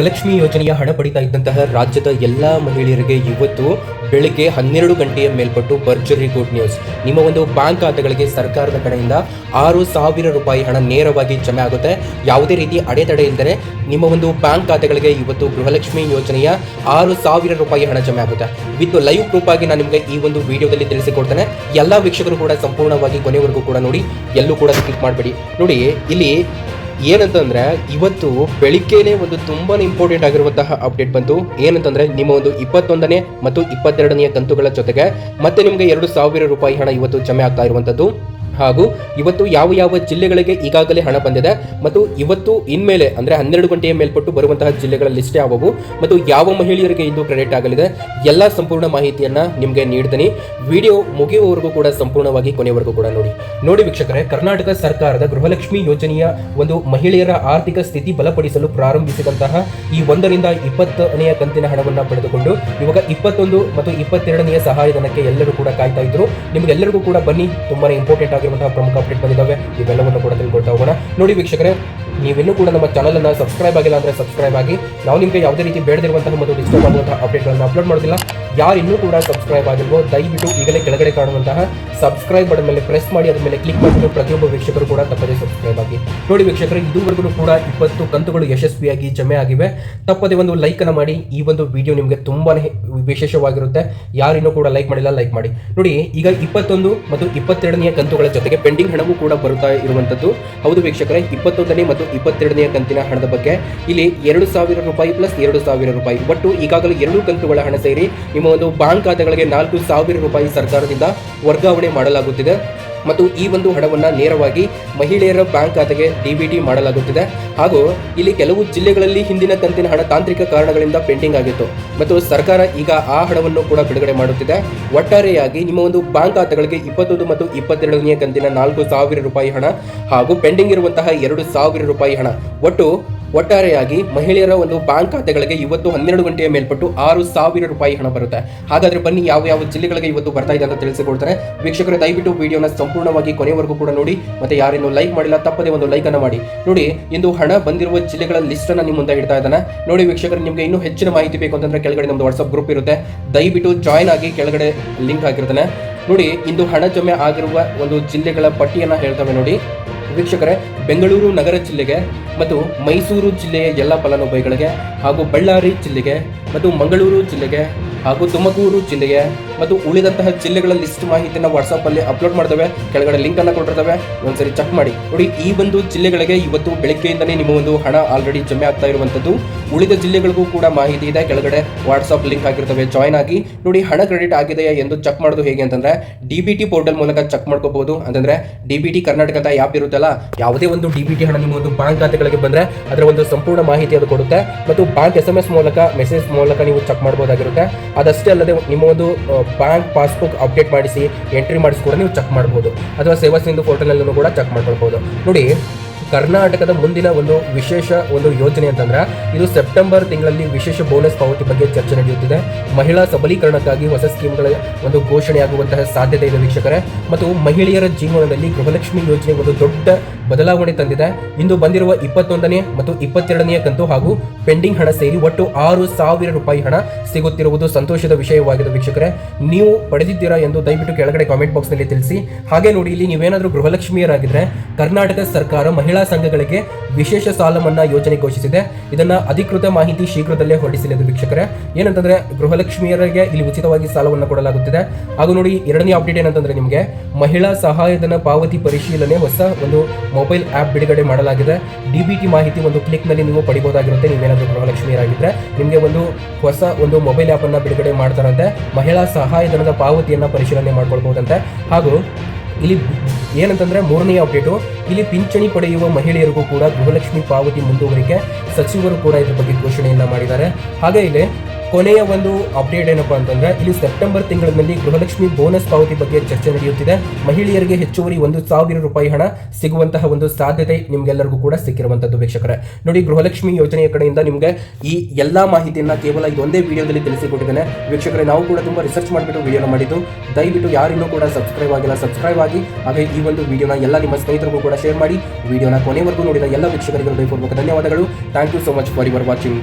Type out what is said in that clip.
ಗೃಹಲಕ್ಷ್ಮಿ ಯೋಜನೆಯ ಹಣ ಪಡಿತಾ ಇದ್ದಂತಹ ರಾಜ್ಯದ ಎಲ್ಲ ಮಹಿಳೆಯರಿಗೆ ಇವತ್ತು ಬೆಳಿಗ್ಗೆ ಹನ್ನೆರಡು ಗಂಟೆಯ ಮೇಲ್ಪಟ್ಟು ಭರ್ಜರಿ ಗುಡ್ ನ್ಯೂಸ್. ನಿಮ್ಮ ಒಂದು ಬ್ಯಾಂಕ್ ಖಾತೆಗಳಿಗೆ ಸರ್ಕಾರದ ಕಡೆಯಿಂದ ಆರು ಸಾವಿರ ರೂಪಾಯಿ ಹಣ ನೇರವಾಗಿ ಜಮೆ ಆಗುತ್ತೆ. ಯಾವುದೇ ರೀತಿ ಅಡೆತಡೆ ಇಲ್ಲದೆ ನಿಮ್ಮ ಒಂದು ಬ್ಯಾಂಕ್ ಖಾತೆಗಳಿಗೆ ಇವತ್ತು ಗೃಹಲಕ್ಷ್ಮಿ ಯೋಜನೆಯ ಆರು ಸಾವಿರ ರೂಪಾಯಿ ಹಣ ಜಮೆ ಆಗುತ್ತೆ. ವಿತ್ ಲೈವ್ ಪ್ರೂಫ್ ಆಗಿ ನಾನು ನಿಮಗೆ ಈ ಒಂದು ವಿಡಿಯೋದಲ್ಲಿ ತಿಳಿಸಿಕೊಡ್ತೇನೆ. ಎಲ್ಲ ವೀಕ್ಷಕರು ಕೂಡ ಸಂಪೂರ್ಣವಾಗಿ ಕೊನೆವರೆಗೂ ಕೂಡ ನೋಡಿ, ಎಲ್ಲೂ ಕೂಡ ಸ್ಕಿಪ್ ಮಾಡಬೇಡಿ. ನೋಡಿ, ಇಲ್ಲಿ ಏನಂತಂದ್ರೆ, ಇವತ್ತು ಬೆಳಿಗ್ಗೆನೆ ಒಂದು ತುಂಬಾನೇ ಇಂಪಾರ್ಟೆಂಟ್ ಆಗಿರುವಂತಹ ಅಪ್ಡೇಟ್ ಬಂತು. ಏನಂತಂದ್ರೆ, ನಿಮ್ಮ ಒಂದು ಇಪ್ಪತ್ತೊಂದನೇ ಮತ್ತು ಇಪ್ಪತ್ತೆರಡನೆಯ ಕಂತುಗಳ ಜೊತೆಗೆ ಮತ್ತೆ ನಿಮಗೆ ಎರಡು ಸಾವಿರ ರೂಪಾಯಿ ಹಣ ಇವತ್ತು ಜಮೆ ಆಗ್ತಾ ಇರುವಂತದ್ದು. ಹಾಗೂ ಇವತ್ತು ಯಾವ ಯಾವ ಜಿಲ್ಲೆಗಳಿಗೆ ಈಗಾಗಲೇ ಹಣ ಬಂದಿದೆ ಮತ್ತು ಇವತ್ತು ಇನ್ಮೇಲೆ ಅಂದ್ರೆ ಹನ್ನೆರಡು ಗಂಟೆಯ ಮೇಲ್ಪಟ್ಟು ಬರುವಂತಹ ಜಿಲ್ಲೆಗಳ ಲಿಸ್ಟ್ ಯಾವುವು ಮತ್ತು ಯಾವ ಮಹಿಳೆಯರಿಗೆ ಇದು ಕ್ರೆಡಿಟ್ ಆಗಲಿದೆ ಎಲ್ಲ ಸಂಪೂರ್ಣ ಮಾಹಿತಿಯನ್ನ ನಿಮಗೆ ನೀಡ್ತೀನಿ. ವಿಡಿಯೋ ಮುಗಿಯುವವರೆಗೂ ಕೂಡ ಸಂಪೂರ್ಣವಾಗಿ ಕೊನೆಯವರೆಗೂ ಕೂಡ ನೋಡಿ. ನೋಡಿ ವೀಕ್ಷಕರೇ, ಕರ್ನಾಟಕ ಸರ್ಕಾರದ ಗೃಹಲಕ್ಷ್ಮಿ ಯೋಜನೆಯ ಒಂದು ಮಹಿಳೆಯರ ಆರ್ಥಿಕ ಸ್ಥಿತಿ ಬಲಪಡಿಸಲು ಪ್ರಾರಂಭಿಸಿದಂತಹ ಈ ಒಂದರಿಂದ ಇಪ್ಪತ್ತನೆಯ ಕಂತಿನ ಹಣವನ್ನು ಪಡೆದುಕೊಂಡು ಇವಾಗ ಇಪ್ಪತ್ತೊಂದು ಮತ್ತು ಇಪ್ಪತ್ತೆರಡನೆಯ ಸಹಾಯಧನಕ್ಕೆ ಎಲ್ಲರೂ ಕೂಡ ಕಾಯ್ತಾ ಇದ್ರು. ನಿಮಗೆಲ್ಲರಿಗೂ ಕೂಡ ಬನ್ನಿ, ತುಂಬಾನೇ ಇಂಪಾರ್ಟೆಂಟ್ ಆಗಿರುವಂತಹ ಪ್ರಮುಖ ಅಪ್ಡೇಟ್ ಬಂದಿದ್ದಾವೆ. ಇವೆಲ್ಲವನ್ನು ಕೂಡ ತಿಳ್ಕೊಳ್ತಾ ಹೋಗೋಣ. ನೋಡಿ ವೀಕ್ಷಕರೇ ನೀವಿನ್ನೂ ಕೂಡ ನಮ್ಮ ಚಾನಲನ್ನು ಸಬ್ಸ್ಕ್ರೈಬ್ ಆಗಿಲ್ಲ ಅಂದ್ರೆ ಸಬ್ಸ್ಕ್ರೈಬ್ ಆಗಿ. ನಾವು ನಿಮಗೆ ಯಾವುದೇ ರೀತಿ ಬೇಡದಿರುವಂತಹ ಮತ್ತು ಡಿಸ್ಟರ್ಬ್ ಆಗುವಂತಹ ಅಪ್ಡೇಟ್ಗಳನ್ನು ಅಪ್ಲೋಡ್ ಮಾಡೋದಿಲ್ಲ. ಯಾರು ಇನ್ನೂ ಕೂಡ ಸಬ್ಸ್ಕ್ರೈಬ್ ಆಗಿಲ್ವೋ, ದಯವಿಟ್ಟು ಈಗಲೇ ಕೆಳಗಡೆ ಕಾಣುವಂತಹ ಸಬ್ಸ್ಕ್ರೈಬ್ ಬಟನ್ ಮೇಲೆ ಪ್ರೆಸ್ ಮಾಡಿ, ಅದ್ರ ಮೇಲೆ ಕ್ಲಿಕ್ ಮಾಡಿದ್ರೆ ಪ್ರತಿಯೊಬ್ಬ ವೀಕ್ಷಕರು ಕೂಡ ತಪ್ಪದೇ ಸಬ್ಸ್ಕ್ರೈಬ್ ಆಗಿ. ನೋಡಿ ವೀಕ್ಷಕರು, ಇದುವರೆಗೂ ಕೂಡ ಇಪ್ಪತ್ತು ಕಂತುಗಳು ಯಶಸ್ವಿಯಾಗಿ ಜಮೆ ಆಗಿವೆ. ತಪ್ಪದೇ ಒಂದು ಲೈಕನ್ನು ಮಾಡಿ. ಈ ಒಂದು ವಿಡಿಯೋ ನಿಮಗೆ ತುಂಬಾನೇ ವಿಶೇಷವಾಗಿರುತ್ತೆ. ಯಾರು ಇನ್ನೂ ಕೂಡ ಲೈಕ್ ಮಾಡಿಲ್ಲ ಲೈಕ್ ಮಾಡಿ. ನೋಡಿ, ಈಗ ಇಪ್ಪತ್ತೊಂದು ಮತ್ತು ಇಪ್ಪತ್ತೆರಡನೆಯ ಕಂತುಗಳ ಜೊತೆಗೆ ಪೆಂಡಿಂಗ್ ಹಣವೂ ಕೂಡ ಬರುತ್ತಾ ಇರುವಂತದ್ದು. ಹೌದು ವೀಕ್ಷಕರೇ, ಇಪ್ಪತ್ತೊಂದನೇ ಮತ್ತು ಇಪ್ಪತ್ತೆರಡನೆಯ ಕಂತಿನ ಹಣದ ಬಗ್ಗೆ. ಇಲ್ಲಿ ಎರಡು ಸಾವಿರ ರೂಪಾಯಿ ಪ್ಲಸ್ ಎರಡು ಸಾವಿರ ರೂಪಾಯಿ. ಒಟ್ಟು ಈಗಾಗಲೇ ಎರಡು ಕಂತುಗಳ ಹಣ ಸೇರಿ ನಿಮ್ಮ ಒಂದು ಬ್ಯಾಂಕ್ ಖಾತೆಗಳಿಗೆ ನಾಲ್ಕು ಸಾವಿರ ರೂಪಾಯಿ ಸರ್ಕಾರದಿಂದ ವರ್ಗಾವಣೆ ಮಾಡಲಾಗುತ್ತಿದೆ. ಮತ್ತು ಈ ಒಂದು ಹಣವನ್ನು ನೇರವಾಗಿ ಮಹಿಳೆಯರ ಬ್ಯಾಂಕ್ ಖಾತೆಗೆ ಡಿಬಿಟಿ ಮಾಡಲಾಗುತ್ತಿದೆ. ಹಾಗೂ ಇಲ್ಲಿ ಕೆಲವು ಜಿಲ್ಲೆಗಳಲ್ಲಿ ಹಿಂದಿನ ಕಂತಿನ ಹಣ ತಾಂತ್ರಿಕ ಕಾರಣಗಳಿಂದ ಪೆಂಡಿಂಗ್ ಆಗಿತ್ತು. ಮತ್ತು ಸರ್ಕಾರ ಈಗ ಆ ಹಣವನ್ನು ಕೂಡ ಬಿಡುಗಡೆ ಮಾಡುತ್ತಿದೆ. ಒಟ್ಟಾರೆಯಾಗಿ ನಿಮ್ಮ ಒಂದು ಬ್ಯಾಂಕ್ ಖಾತೆಗಳಿಗೆ ಇಪ್ಪತ್ತೊಂದು ಮತ್ತು ಇಪ್ಪತ್ತೆರಡನೇ ಕಂತಿನ ನಾಲ್ಕು ಸಾವಿರ ರೂಪಾಯಿ ಹಣ ಹಾಗೂ ಪೆಂಡಿಂಗ್ ಇರುವಂತಹ ಎರಡು ಸಾವಿರ ರೂಪಾಯಿ ಹಣ ಒಟ್ಟು ಒಟ್ಟಾರೆಯಾಗಿ ಮಹಿಳೆಯರ ಒಂದು ಬ್ಯಾಂಕ್ ಖಾತೆಗಳಿಗೆ ಇವತ್ತು ಹನ್ನೆರಡು ಗಂಟೆಯ ಮೇಲ್ಪಟ್ಟು ಆರು ಸಾವಿರ ರೂಪಾಯಿ ಹಣ ಬರುತ್ತೆ. ಹಾಗಾದ್ರೆ ಬನ್ನಿ ಯಾವ ಯಾವ ಜಿಲ್ಲೆಗಳಿಗೆ ಇವತ್ತು ಬರ್ತಾ ಇದೆ ಅಂತ ತಿಳಿಸಿಕೊಡ್ತಾರೆ. ವೀಕ್ಷಕರು, ದಯವಿಟ್ಟು ವಿಡಿಯೋನ ಸಂಪೂರ್ಣವಾಗಿ ಕೊನೆವರೆಗೂ ಕೂಡ ನೋಡಿ. ಮತ್ತೆ ಯಾರೇನು ಲೈಕ್ ಮಾಡಿಲ್ಲ, ತಪ್ಪದೆ ಒಂದು ಲೈಕ್ ಅನ್ನ ಮಾಡಿ. ನೋಡಿ, ಇಂದು ಹಣ ಬಂದಿರುವ ಜಿಲ್ಲೆಗಳ ಲಿಸ್ಟ್ ಅನ್ನ ನಿಮ್ಮ ಮುಂದೆ ಇಡ್ತಾ ಇದ್ದಾನೆ. ನೋಡಿ ವೀಕ್ಷಕರು, ನಿಮಗೆ ಇನ್ನೂ ಹೆಚ್ಚಿನ ಮಾಹಿತಿ ಬೇಕು ಅಂತಂದ್ರೆ ಕೆಳಗಡೆ ನಮ್ದು ವಾಟ್ಸ್ಆಪ್ ಗ್ರೂಪ್ ಇರುತ್ತೆ. ದಯವಿಟ್ಟು ಜಾಯ್ನ್ ಆಗಿ ಕೆಳಗಡೆ ಲಿಂಕ್ ಆಗಿರ್ತಾನೆ ನೋಡಿ, ಇಂದು ಹಣ ಜಮೆ ಆಗಿರುವ ಒಂದು ಜಿಲ್ಲೆಗಳ ಪಟ್ಟಿಯನ್ನು ಹೇಳ್ತವೆ ನೋಡಿ. ವೀಕ್ಷಕರೇ, ಬೆಂಗಳೂರು ನಗರ ಜಿಲ್ಲೆಗೆ ಮತ್ತು ಮೈಸೂರು ಜಿಲ್ಲೆಯ ಎಲ್ಲ ಫಲಾನುಭವಿಗಳಿಗೆ ಹಾಗೂ ಬಳ್ಳಾರಿ ಜಿಲ್ಲೆಗೆ ಮತ್ತು ಮಂಗಳೂರು ಜಿಲ್ಲೆಗೆ ಹಾಗೂ ತುಮಕೂರು ಜಿಲ್ಲೆಗೆ ಮತ್ತು ಉಳಿದಂತಹ ಜಿಲ್ಲೆಗಳ ಲಿಸ್ಟ್ ಮಾಹಿತಿಯನ್ನು ವಾಟ್ಸ್ಆಪ್ ಅಲ್ಲಿ ಅಪ್ಲೋಡ್ ಮಾಡ್ತವೆ. ಕೆಳಗಡೆ ಲಿಂಕ್ ಅನ್ನ ಕೊಟ್ಟಿರ್ತವೆ. ಒಂದ್ಸರಿ ಚೆಕ್ ಮಾಡಿ. ನೋಡಿ, ಈ ಒಂದು ಜಿಲ್ಲೆಗಳಿಗೆ ಇವತ್ತು ಬೆಳಗ್ಗೆಯಿಂದನೇ ನಿಮ್ಮ ಒಂದು ಹಣ ಆಲ್ರೆಡಿ ಜಮೆ ಆಗ್ತಾ ಇರುವಂತದ್ದು ಉಳಿದ ಜಿಲ್ಲೆಗಳಿಗೂ ಕೂಡ ಮಾಹಿತಿ ಇದೆ. ಕೆಳಗಡೆ ವಾಟ್ಸ್ಆಪ್ ಲಿಂಕ್ ಆಗಿರ್ತವೆ ಜಾಯ್ನ್ ಆಗಿ. ನೋಡಿ, ಹಣ ಕ್ರೆಡಿಟ್ ಆಗಿದೆಯಾ ಎಂದು ಚೆಕ್ ಮಾಡೋದು ಹೇಗೆ ಅಂತಂದ್ರೆ ಡಿ ಬಿ ಟಿ ಪೋರ್ಟಲ್ ಮೂಲಕ ಚೆಕ್ ಮಾಡ್ಕೋಬಹುದು. ಅಂತಂದ್ರೆ ಡಿ ಬಿ ಟಿ ಕರ್ನಾಟಕ ಅಂತ ಆ್ಯಪ್ ಇರುತ್ತಲ್ಲ, ಯಾವುದೇ ಒಂದು ಡಿ ಬಿ ಟಿ ಹಣ ನಿಮ್ಮ ಒಂದು ಬ್ಯಾಂಕ್ ಖಾತೆಗಳಿಗೆ ಬಂದ್ರೆ ಅದರ ಒಂದು ಸಂಪೂರ್ಣ ಮಾಹಿತಿ ಅದು ಕೊಡುತ್ತೆ. ಮತ್ತು ಬ್ಯಾಂಕ್ ಎಸ್ ಎಂ ಎಸ್ ಮೂಲಕ ಮೆಸೇಜ್ ಮೂಲಕ ನೀವು ಚೆಕ್ ಮಾಡಬಹುದಾಗಿರುತ್ತೆ ಅದಷ್ಟೇ ಅಲ್ಲದೆ ನಿಮ್ಮ ಒಂದು ಬ್ಯಾಂಕ್ ಪಾಸ್ಬುಕ್ ಅಪ್ಡೇಟ್ ಮಾಡಿಸಿ, ಎಂಟ್ರಿ ಮಾಡಿಸಿ ಕೂಡ ನೀವು ಚೆಕ್ ಮಾಡ್ಬೋದು. ಅಥವಾ ಸೇವಾ ಸಿಂಧು ಪೋರ್ಟಲ್ನಲ್ಲೂ ಕೂಡ ಚೆಕ್ ಮಾಡ್ಕೊಳ್ಬೋದು. ನೋಡಿ, ಕರ್ನಾಟಕದ ಮುಂದಿನ ಒಂದು ವಿಶೇಷ ಒಂದು ಯೋಜನೆ ಅಂತಂದ್ರೆ, ಇದು ಸೆಪ್ಟೆಂಬರ್ ತಿಂಗಳಲ್ಲಿ ವಿಶೇಷ ಬೋನಸ್ ಪಾವತಿ ಬಗ್ಗೆ ಚರ್ಚೆ ನಡೆಯುತ್ತಿದೆ. ಮಹಿಳಾ ಸಬಲೀಕರಣಕ್ಕಾಗಿ ಹೊಸ ಸ್ಕೀಮ್ಗಳ ಒಂದು ಘೋಷಣೆಯಾಗುವಂತಹ ಸಾಧ್ಯತೆ ಇದೆ ವೀಕ್ಷಕರೇ. ಮತ್ತು ಮಹಿಳೆಯರ ಜೀವನದಲ್ಲಿ ಗೃಹಲಕ್ಷ್ಮಿ ಯೋಜನೆ ಒಂದು ದೊಡ್ಡ ಬದಲಾವಣೆ ತಂದಿದೆ. ಇಂದು ಬಂದಿರುವ ಇಪ್ಪತ್ತೊಂದನೇ ಮತ್ತು ಇಪ್ಪತ್ತೆರಡನೆಯ ಕಂತು ಹಾಗೂ ಪೆಂಡಿಂಗ್ ಹಣ ಸೇರಿ ಒಟ್ಟು ಆರು ಸಾವಿರ ರೂಪಾಯಿ ಹಣ ಸಿಗುತ್ತಿರುವುದು ಸಂತೋಷದ ವಿಷಯವಾಗಿದೆ ವೀಕ್ಷಕರೇ. ನೀವು ಪಡೆದಿದ್ದೀರಾ ಎಂದು ದಯವಿಟ್ಟು ಕೆಳಗಡೆ ಕಾಮೆಂಟ್ ಬಾಕ್ಸ್ನಲ್ಲಿ ತಿಳಿಸಿ. ಹಾಗೆ ನೋಡಿ, ಇಲ್ಲಿ ನೀವೇನಾದರೂ ಗೃಹಲಕ್ಷ್ಮಿಯರಾಗಿದ್ರೆ ಕರ್ನಾಟಕ ಸರ್ಕಾರ ಮಹಿಳಾ ಸಂಘಗಳಿಗೆ ವಿಶೇಷ ಸಾಲ ಮನ್ನಾ ಯೋಜನೆ ಘೋಷಿಸಿದೆ. ಇದನ್ನ ಅಧಿಕೃತ ಮಾಹಿತಿ ಶೀಘ್ರದಲ್ಲೇ ಹೊರಡಿಸಲಿದೆ ವೀಕ್ಷಕರೇ. ಏನಂತಂದ್ರೆ ಗೃಹಲಕ್ಷ್ಮಿಯರಿಗೆ ಇಲ್ಲಿ ಉಚಿತವಾಗಿ ಸಾಲವನ್ನು ಕೊಡಲಾಗುತ್ತಿದೆ. ಹಾಗೂ ನೋಡಿ, ಎರಡನೇ ಅಪ್ಡೇಟ್ ಏನಂತಂದ್ರೆ ನಿಮಗೆ ಮಹಿಳಾ ಸಹಾಯಧನ ಪಾವತಿ ಪರಿಶೀಲನೆ ಹೊಸ ಒಂದು ಮೊಬೈಲ್ ಆಪ್ ಬಿಡುಗಡೆ ಮಾಡಲಾಗಿದೆ. ಡಿಬಿಟಿ ಮಾಹಿತಿ ಒಂದು ಕ್ಲಿಕ್ನಲ್ಲಿ ನೀವು ಪಡಿಬೋದಾಗಿರುತ್ತೆ. ನೀವೇನಾದರೂ ಗೃಹಲಕ್ಷ್ಮಿಯರಾಗಿದ್ದರೆ ನಿಮಗೆ ಒಂದು ಹೊಸ ಒಂದು ಮೊಬೈಲ್ ಆ್ಯಪನ್ನು ಬಿಡುಗಡೆ ಮಾಡ್ತಾರಂತೆ. ಮಹಿಳಾ ಸಹಾಯಧನದ ಪಾವತಿಯನ್ನು ಪರಿಶೀಲನೆ ಮಾಡ್ಕೊಳ್ಬಹುದಂತೆ. ಹಾಗೂ ಇಲ್ಲಿ ಏನಂತಂದರೆ ಮೂರನೇ ಅಪ್ಡೇಟು ಇಲ್ಲಿ ಪಿಂಚಣಿ ಪಡೆಯುವ ಮಹಿಳೆಯರಿಗೂ ಕೂಡ ಗೃಹಲಕ್ಷ್ಮಿ ಪಾವತಿ ಮುಂದುವರಿಕೆ ಸಚಿವರು ಕೂಡ ಇದ್ರ ಬಗ್ಗೆ ಘೋಷಣೆಯನ್ನು ಮಾಡಿದ್ದಾರೆ. ಹಾಗೆ ಇಲ್ಲಿ ಕೊನೆಯ ಒಂದು ಅಪ್ಡೇಟ್ ಏನಪ್ಪಾ ಅಂತಂದ್ರೆ ಇಲ್ಲಿ ಸೆಪ್ಟೆಂಬರ್ ತಿಂಗಳಲ್ಲಿ ಗೃಹಲಕ್ಷ್ಮಿ ಬೋನಸ್ ಪಾವತಿ ಬಗ್ಗೆ ಚರ್ಚೆ ನಡೆಯುತ್ತಿದೆ. ಮಹಿಳೆಯರಿಗೆ ಹೆಚ್ಚುವರಿ ಒಂದು ಸಾವಿರ ರೂಪಾಯಿ ಹಣ ಸಿಗುವಂತಹ ಒಂದು ಸಾಧ್ಯತೆ ನಿಮ್ಗೆಲ್ಲರಿಗೂ ಕೂಡ ಸಿಕ್ಕಿರುವಂತದ್ದು ವೀಕ್ಷಕರೇ. ನೋಡಿ, ಗೃಹಲಕ್ಷ್ಮಿ ಯೋಜನೆಯ ಕಡೆಯಿಂದ ನಿಮಗೆ ಈ ಎಲ್ಲಾ ಮಾಹಿತಿಯನ್ನ ಕೇವಲ ಇದೊಂದೇ ವಿಡಿಯೋದಲ್ಲಿ ತಿಳಿಸಿಕೊಟ್ಟಿದ್ದೇನೆ. ವೀಕ್ಷಕರೇ, ನಾವು ಕೂಡ ತುಂಬಾ ರಿಸರ್ಚ್ ಮಾಡಿಬಿಟ್ಟು ವಿಡಿಯೋನ ಮಾಡಿದ್ದು. ದಯವಿಟ್ಟು ಯಾರಿಗೂ ಕೂಡ ಸಬ್ಸ್ಕ್ರೈಬ್ ಆಗಿಲ್ಲ ಸಬ್ಸ್ಕ್ರೈಬ್ ಆಗಿ. ಹಾಗೆ ಈ ಒಂದು ವಿಡಿಯೋನ ಎಲ್ಲ ನಿಮ್ಮ ಸ್ನೇಹಿತರಿಗೂ ಕೂಡ ಶೇರ್ ಮಾಡಿ. ವಿಡಿಯೋನ ಕೊನೆವರೆಗೂ ನೋಡಿದ ಎಲ್ಲ ವೀಕ್ಷಕರಿಗೆ ಧನ್ಯವಾದಗಳು. Thank you so much for your watching